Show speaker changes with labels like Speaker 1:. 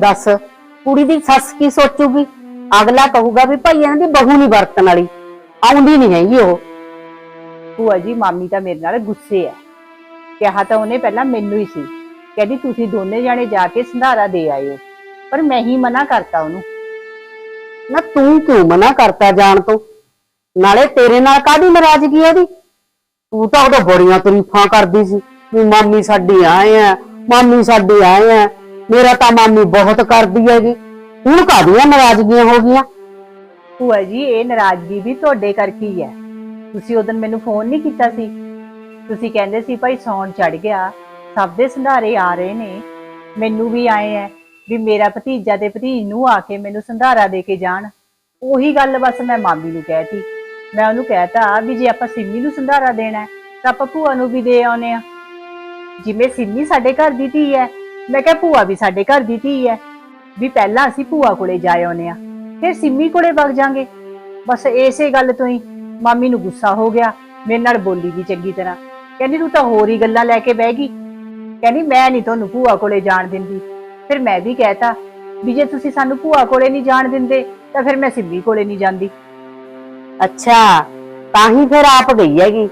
Speaker 1: ਦੱਸ ਕੁੜੀ ਦੀ ਸੱਸ ਕੀ ਸੋਚੂਗੀ? ਅਗਲਾ ਕਹੂਗਾ ਵੀ ਭਾਈ ਇਹਨਾਂ ਦੀ ਬਹੂ ਨਹੀਂ ਵਰਤਣ ਵਾਲੀ। ਆਉਂਦੀ ਨਹੀਂ ਹੈਗੀ ਉਹ।
Speaker 2: ਭੂਆ ਜੀ ਮਾਮੀ ਤਾਂ ਮੇਰੇ ਨਾਲ ਗੁੱਸੇ ਆ। ਕਿਹਾ ਤਾਂ ਉਹਨੇ ਪਹਿਲਾਂ ਮੈਨੂੰ ਹੀ ਸੀ। ਕਹਿੰਦੀ ਤੁਸੀਂ ਦੋਨੇ ਜਾਣੇ ਜਾ ਕੇ ਸੰਧਾਰਾ ਦੇ ਆਇਓ। ਪਰ ਮੈਂ ਹੀ ਮਨਾ ਕਰਤਾ ਉਹਨੂੰ।
Speaker 1: ਨਾ ਤੂੰ ਕਿਉਂ ਮਨਾ ਕਰਤਾ ਜਾਣ ਤੋਂ? ਨਾਲੇ ਤੇਰੇ ਨਾਲ ਕਾਹਦੀ ਨਾਰਾਜ਼ਗੀ ਉਹਦੀ? ਤੂੰ ਤਾਂ ਉਹਦਾ ਬੜੀਆਂ ਤਾਰੀਫਾਂ ਕਰਦੀ ਸੀ। ਵੀ ਮਾਮੀ ਸਾਡੀ ਆਏ ਆ ਮਾਮੀ ਸਾਡੀ ਆਏ ਆ। ਮੇਰਾ ਤਾਂ ਮਾਮੀ ਬਹੁਤ ਕਰਦੀ ਹੈਗੀ ਹੁਣ ਕਾਹਦੀਆਂ ਨਾਰਾਜ਼ਗੀਆਂ ਹੋ ਗਈਆਂ?
Speaker 2: ਭੂਆ ਜੀ ਇਹ ਨਾਰਾਜ਼ਗੀ ਵੀ ਤੁਹਾਡੇ ਕਰਕੇ ਹੀ ਹੈ। ਤੁਸੀਂ ਉਦੋਂ ਮੈਨੂੰ ਫੋਨ ਨਹੀਂ ਕੀਤਾ ਸੀ। ਤੁਸੀਂ ਕਹਿੰਦੇ ਸੀ ਭਾਈ ਸੌਣ ਚੜ ਗਿਆ। ਸਭ ਦੇ ਸੰਧਾਰੇ ਆ ਰਹੇ ਨੇ। ਮੈਨੂੰ ਵੀ ਆਏ ਐ ਵੀ ਮੇਰਾ ਭਤੀਜਾ ਤੇ ਭਤੀਜ ਨੂੰ ਆ ਕੇ ਮੈਨੂੰ ਸੰਧਾਰਾ ਦੇ ਕੇ ਜਾਣ। ਉਹੀ ਗੱਲ ਬਸ ਮੈਂ ਮਾਮੀ ਨੂੰ ਕਹਿਤੀ। ਮੈਂ ਉਹਨੂੰ ਕਹਿਤਾ ਵੀ ਜੇ ਆਪਾਂ ਸਿੰਮੀ ਨੂੰ ਸੰਧਾਰਾ ਦੇਣਾ ਹੈ, ਤਾਂ ਆਪਾਂ ਭੂਆ ਨੂੰ ਵੀ ਦੇ ਆਉਨੇ ਆ। ਜਿਵੇਂ ਸਿੰਮੀ ਸਾਡੇ ਘਰ ਦੀ ਧੀ ਹੈ ਮੈਂ ਕਿਹਾ ਭੂਆ ਵੀ ਸਾਡੇ ਘਰ ਦੀ ਧੀ ਹੈ, ਵੀ ਪਹਿਲਾਂ ਅਸੀਂ ਭੂਆ ਕੋਲੇ ਜਾ ਆਉਨੇ ਆ ਫਿਰ ਸਿੰਮੀ ਕੋਲੇ ਵਗ ਜਾਾਂਗੇ। ਬਸ ਇਸੇ ਗੱਲ ਤੋਂ ਹੀ ਮਾਮੀ ਨੂੰ ਗੁੱਸਾ ਹੋ ਗਿਆ, ਮੇਰੇ ਨਾਲ ਬੋਲੀ ਵੀ ਚੰਗੀ ਤਰ੍ਹਾਂ। ਕਹਿੰਦੀ, ਤੂੰ ਤਾਂ ਹੋਰ ਹੀ ਗੱਲਾਂ ਲੈ ਕੇ ਬਹਿ ਗਈ। ਕਹਿੰਦੀ, ਮੈਂ ਨਹੀਂ ਤੁਹਾਨੂੰ ਭੂਆ ਕੋਲੇ ਜਾਣ ਦਿੰਦੀ। ਫਿਰ ਮੈਂ ਵੀ ਕਹਿਤਾ ਵੀ ਜੇ ਤੁਸੀਂ ਸਾਨੂੰ ਭੂਆ ਕੋਲੇ ਨਹੀਂ ਜਾਣ ਦਿੰਦੇ, ਤਾਂ ਫਿਰ ਮੈਂ ਸਿੰਮੀ ਕੋਲੇ ਨਹੀਂ ਜਾਂਦੀ।
Speaker 1: ਅੱਛਾ, ਤਾਂ ਹੀ ਫਿਰ ਆਪ ਗਈ ਹੈਗੀ।